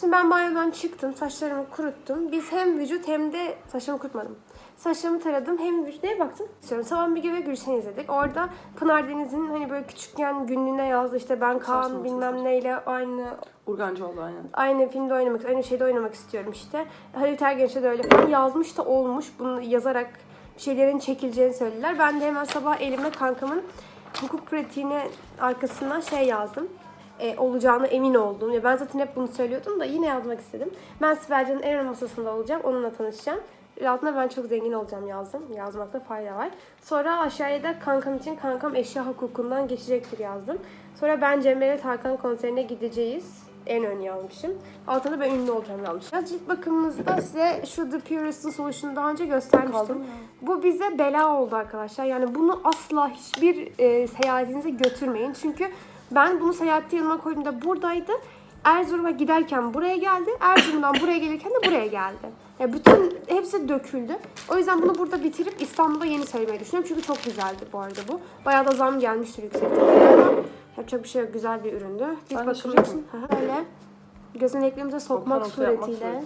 Şimdi ben banyodan çıktım, saçlarımı kuruttum. Biz hem vücut hem de saçlarımı kurutmadım. Saçlarımı taradım, hem vücut neye baktım? İstiyorum. Sabah Müge ve Gülşen izledik. Orada Pınar Deniz'in hani böyle küçükken günlüğüne yazdı işte ben Kaan Saçma bilmem saçma. neyle aynı Urgancı oldu aynen. aynı filmde oynamak, aynı şeyde oynamak istiyorum işte. Halit Ergenç'e de öyle falan yazmış da olmuş. Bunu yazarak bir şeylerin çekileceğini söylediler. Ben de hemen sabah elime kankamın hukuk pratiğine arkasından şey yazdım. E, olacağına emin oldum. Ya ben zaten hep bunu söylüyordum da yine yazmak istedim. Ben Sibel Can'ın en ön masasında olacağım. Onunla tanışacağım. Altına ben çok zengin olacağım yazdım. Yazmakta fayda var. Sonra aşağıya da kankam için kankam eşya hukukundan geçecektir yazdım. Sonra ben Cemre ile Tarkan konserine gideceğiz. En ön yazmışım. Altına ben ünlü olacağım yazmışım. Ya cilt bakımımızda size şu The Purist'ın Solution'u daha önce göstermiştim. Bu bize bela oldu arkadaşlar. Yani bunu asla hiçbir e, seyahatinize götürmeyin. Çünkü ben bunu seyahatte yanıma koyduğumda buradaydı. Erzurum'a giderken buraya geldi. Erzurum'dan buraya gelirken de buraya geldi. Ya bütün hepsi döküldü. O yüzden bunu burada bitirip İstanbul'da yeni söylemeyi düşünüyorum. Çünkü çok güzeldi bu arada bu. Bayağı da zam gelmiştir yüksek ama yapacak bir şey yok. Güzel bir üründü. Cilt bakımı için. Hı. Böyle gözeneklerimize sokmak yapmak suretiyle. suretiyle.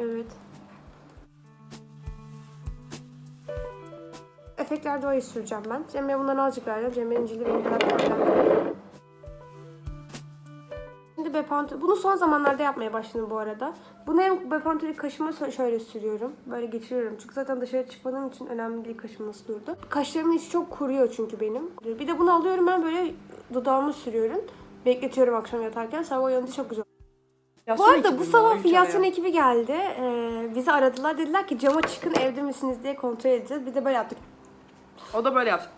Evet. Efektler doğayı süreceğim ben. Cemre'ye bundan azıcık vereceğim. Cemre'nin cildi benim kadar. Şimdi Bepantol, bunu son zamanlarda yapmaya başladım bu arada. Bunu hem Bepantol'ü kaşıma şöyle sürüyorum. Böyle geçiriyorum. Çünkü zaten dışarı çıkmadığım için önemli değil kaşım nasıl durdu. Kaşlarımın içi çok kuruyor çünkü benim. Bir de bunu alıyorum ben böyle dudağıma sürüyorum. Bekletiyorum akşam yatarken. Sabah uyanınca çok güzel. Bu arada bu sabah filyasyon ekibi geldi. Ee, bizi aradılar. Dediler ki cama çıkın evde misiniz diye kontrol edeceğiz. Biz de böyle yaptık. O da böyle yaptı.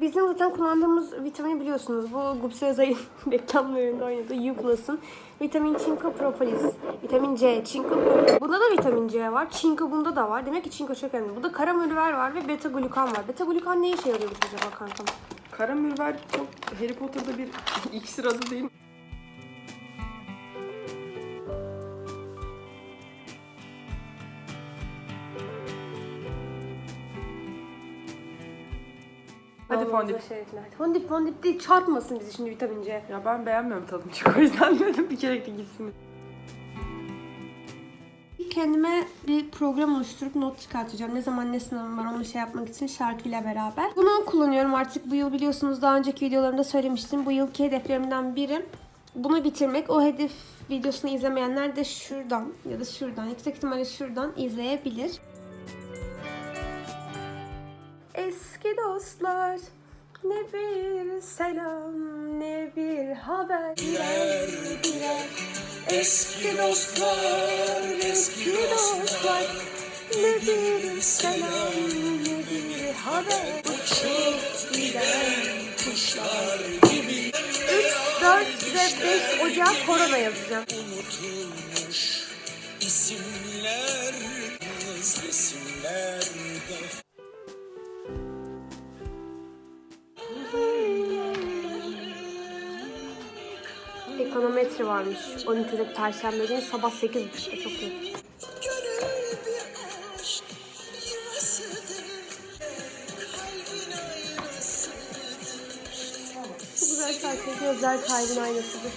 Bizim zaten kullandığımız vitamini biliyorsunuz. Bu Gupse Özay'ın reklamlarında oynadığı U Plus'ın vitamin çinko propolis. Vitamin C, çinko. Bunda da vitamin C var. Çinko bunda da var. Demek ki çinko çok önemli. Burada kara mürver var ve beta glukan var. Beta glukan ne işe yarıyormuş acaba kankam? Kara mürver çok Harry Potter'da bir iksir adı değil mi? Hadi fondip. şerefler. Fondip fondip değil çarpmasın bizi şimdi vitamin C. Ya ben beğenmiyorum tadını çok o yüzden dedim bir kere de gitsin. Kendime bir program oluşturup not çıkartacağım. Ne zaman ne sınavım var onu şey yapmak için şarkıyla beraber. Bunu kullanıyorum artık bu yıl biliyorsunuz daha önceki videolarımda söylemiştim. Bu yılki hedeflerimden biri bunu bitirmek. O hedef videosunu izlemeyenler de şuradan ya da şuradan yüksek ihtimalle şuradan izleyebilir. Eski dostlar ne bir selam ne bir haber. Birer birer eski dostlar eski dostlar ne bir selam ne bir haber. Uçup giden kuşlar gibi. 3, 4 ve 5 Ocak korona yazacağım. unutulmuş isimler resimlerde Ekonometri varmış. 12 Ocak Perşembe günü sabah 8.30'da çok iyi. Çok güzel şarkı. Gözler kalbin aynasıdır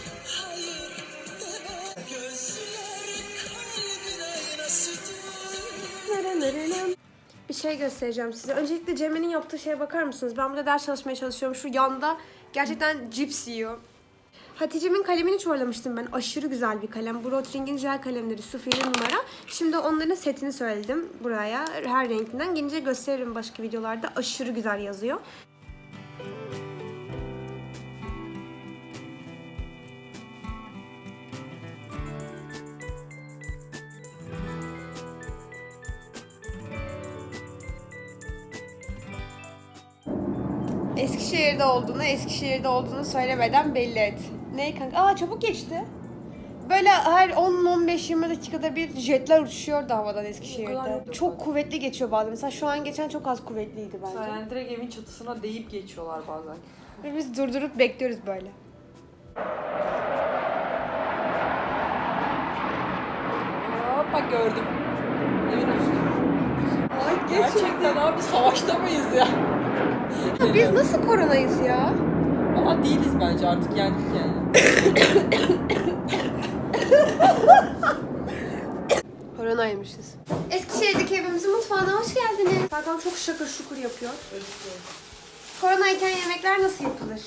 Bir şey göstereceğim size. Öncelikle Cemre'nin yaptığı şeye bakar mısınız? Ben burada ders çalışmaya çalışıyorum. Şu yanda gerçekten cips yiyor. Hatice'min kalemini çorlamıştım ben. Aşırı güzel bir kalem. Bu Rotring'in jel kalemleri 07 numara. Şimdi onların setini söyledim buraya. Her renkinden. Gelince gösteririm başka videolarda. Aşırı güzel yazıyor. Eskişehir'de olduğunu, Eskişehir'de olduğunu söylemeden belli et. Ne kanka? Aa çabuk geçti. Böyle her 10-15-20 dakikada bir jetler uçuşuyordu havadan Eskişehir'de. Çok kuvvetli geçiyor bazen. Mesela şu an geçen çok az kuvvetliydi bence. Yani direkt evin çatısına deyip geçiyorlar bazen. Ve biz durdurup bekliyoruz böyle. Hoppa gördüm. Olsun. Ay gerçekten abi savaşta mıyız ya? Ya biz nasıl koronayız ya? Valla değiliz bence artık yendik yani. Koronaymışız. Eskişehir'deki evimizin mutfağına hoş geldiniz. Zaten çok şakır şukur yapıyor. Koronayken yemekler nasıl yapılır?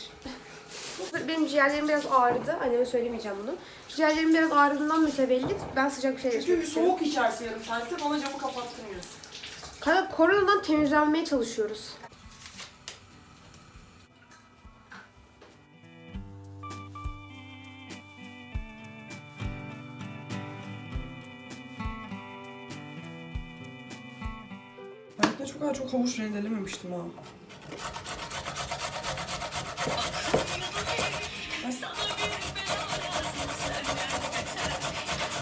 Benim ciğerlerim biraz ağrıdı. Anneme söylemeyeceğim bunu. Ciğerlerim biraz ağrıdığından mütevellit. Ben sıcak bir şey Çünkü içmek istiyorum. soğuk içersin yarım saatte bana camı kapattırmıyorsun. Kanka koronadan temizlenmeye çalışıyoruz. Hayatımda çok kadar çok havuç rendelememiştim ha.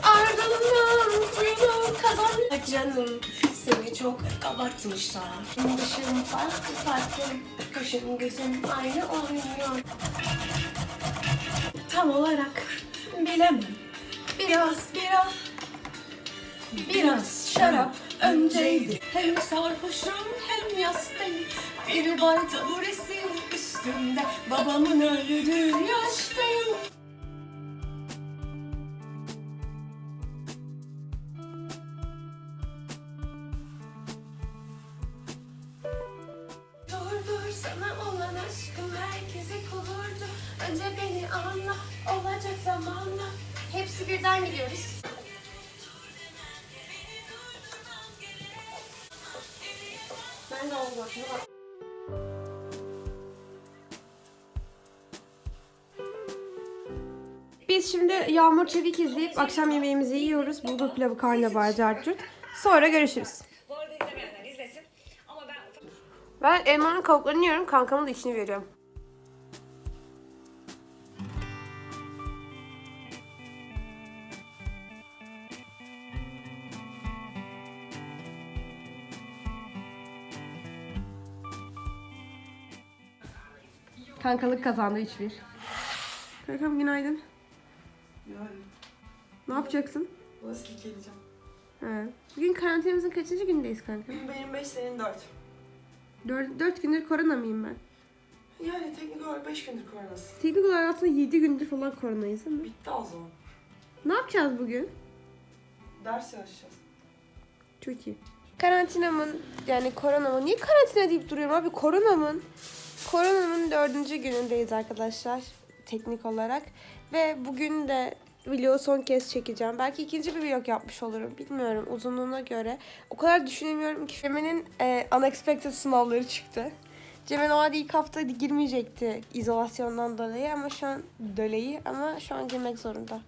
Ardından suyunu kazan. Canım seni çok abartmışlar. Başım farklı farklı. Kaşım gözüm aynı oynuyor. Tam olarak bilemem. Biraz biraz biraz şarap önceydi. Hem sarhoşum hem yastayım. Bir bar taburesi üstümde. Babamın öldüğü yaştayım. Dur dur sana olan aşkım herkese kulurdu. Önce beni anla olacak zamanla. Hepsi birden gidiyoruz. Ben de bak. Biz şimdi Yağmur Çevik izleyip akşam yemeğimizi yiyoruz. Bulgur pilavı, karnabahar, carcut. Sonra görüşürüz. Ben elmanın kabuklarını yiyorum, kankamın da içini veriyorum. Kankalık kazandı 3-1. Kankam günaydın. Yani Ne yapacaksın? nasıl geleceğim? He. Bugün karantinamızın kaçıncı gündeyiz kanka? Benim 5 senin 4. 4, 4 gündür korona mıyım ben? Yani teknik olarak 5 gündür koronası. Teknik olarak aslında 7 gündür falan koronayız değil mi? Bitti o zaman. Ne yapacağız bugün? Ders çalışacağız. Çok iyi. Karantinamın yani koronamın niye karantina deyip duruyorum abi koronamın koronamın dördüncü günündeyiz arkadaşlar teknik olarak ve bugün de vlogu son kez çekeceğim. Belki ikinci bir vlog yapmış olurum. Bilmiyorum uzunluğuna göre. O kadar düşünemiyorum ki. Cem'in e, unexpected sınavları çıktı. Cem'e normalde ilk hafta girmeyecekti izolasyondan dolayı ama şu an dolayı ama şu an girmek zorunda.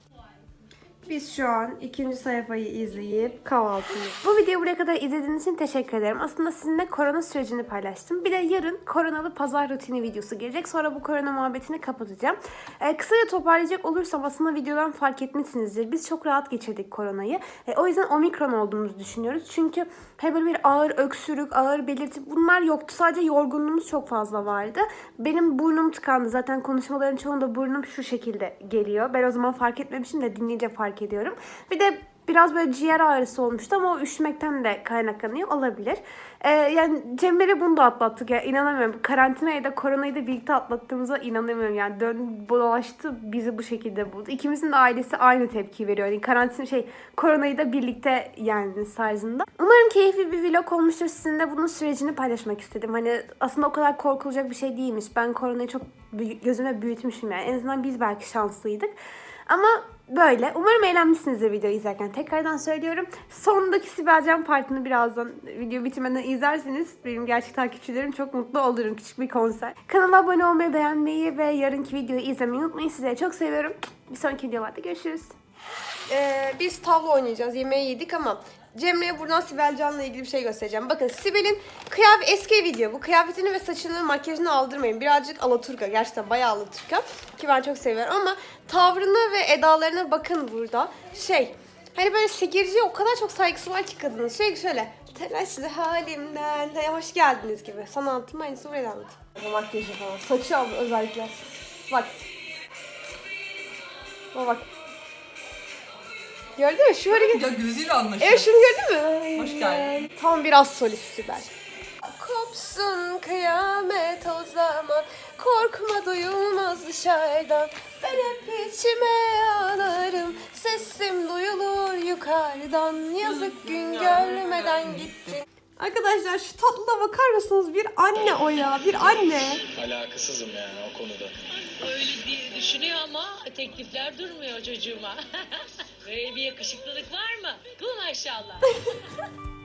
Biz şu an ikinci sayfayı izleyip kahvaltıyı. Bu videoyu buraya kadar izlediğiniz için teşekkür ederim. Aslında sizinle korona sürecini paylaştım. Bir de yarın koronalı pazar rutini videosu gelecek. Sonra bu korona muhabbetini kapatacağım. Ee, kısaca toparlayacak olursam aslında videodan fark etmişsinizdir. Biz çok rahat geçirdik koronayı. Ee, o yüzden omikron olduğumuzu düşünüyoruz. Çünkü hep böyle bir ağır öksürük, ağır belirti bunlar yoktu. Sadece yorgunluğumuz çok fazla vardı. Benim burnum tıkandı. Zaten konuşmaların çoğunda burnum şu şekilde geliyor. Ben o zaman fark etmemişim de dinleyince fark ediyorum. Bir de biraz böyle ciğer ağrısı olmuştu ama o üşümekten de kaynaklanıyor olabilir. Ee, yani Cemre'yle bunu da atlattık ya inanamıyorum. Karantinayı da koronayı da birlikte atlattığımıza inanamıyorum. Yani dön dolaştı bizi bu şekilde buldu. İkimizin de ailesi aynı tepki veriyor. Yani karantina şey koronayı da birlikte yani tarzında. Umarım keyifli bir vlog olmuştur. Sizinle bunun sürecini paylaşmak istedim. Hani aslında o kadar korkulacak bir şey değilmiş. Ben koronayı çok gözüme büyütmüşüm yani. En azından biz belki şanslıydık. Ama böyle. Umarım eğlenmişsinizdir videoyu izlerken. Tekrardan söylüyorum. Sondaki Sibelcan partini birazdan video bitirmeden izlerseniz benim gerçek takipçilerim çok mutlu olurum. Küçük bir konser. Kanala abone olmayı, beğenmeyi ve yarınki videoyu izlemeyi unutmayın. Sizleri çok seviyorum. Bir sonraki videolarda görüşürüz. Ee, biz tavla oynayacağız. Yemeği yedik ama Cemre'ye buradan Sibel Can'la ilgili bir şey göstereceğim. Bakın Sibel'in kıyafet eski video. Bu kıyafetini ve saçını makyajını aldırmayın. Birazcık Alaturka. Gerçekten bayağı Alaturka. Ki ben çok seviyorum ama tavrına ve edalarına bakın burada. Şey hani böyle seyirciye o kadar çok saygısı var ki kadının. Sürekli şöyle telaşlı halimden hey, hoş geldiniz gibi. Sana anlattım aynısı buraya da anlatayım. Makyajı falan. Saçı aldı özellikle. Bak. Bak bak. Gördün mü? Şu hareket Ya gözüyle anlaşılıyor. Evet şunu gördün mü? Hoş geldin. Tam biraz solist Sibel. Kopsun kıyamet o zaman Korkma duyulmaz dışarıdan Ben hep içime ağlarım Sesim duyulur yukarıdan Yazık gün görmeden gittin Arkadaşlar şu tatlına bakar mısınız? Bir anne o ya, bir anne. Alakasızım yani o konuda. Öyle diye düşünüyor ama teklifler durmuyor çocuğuma. Böyle bir yakışıklılık var mı? Bu maşallah.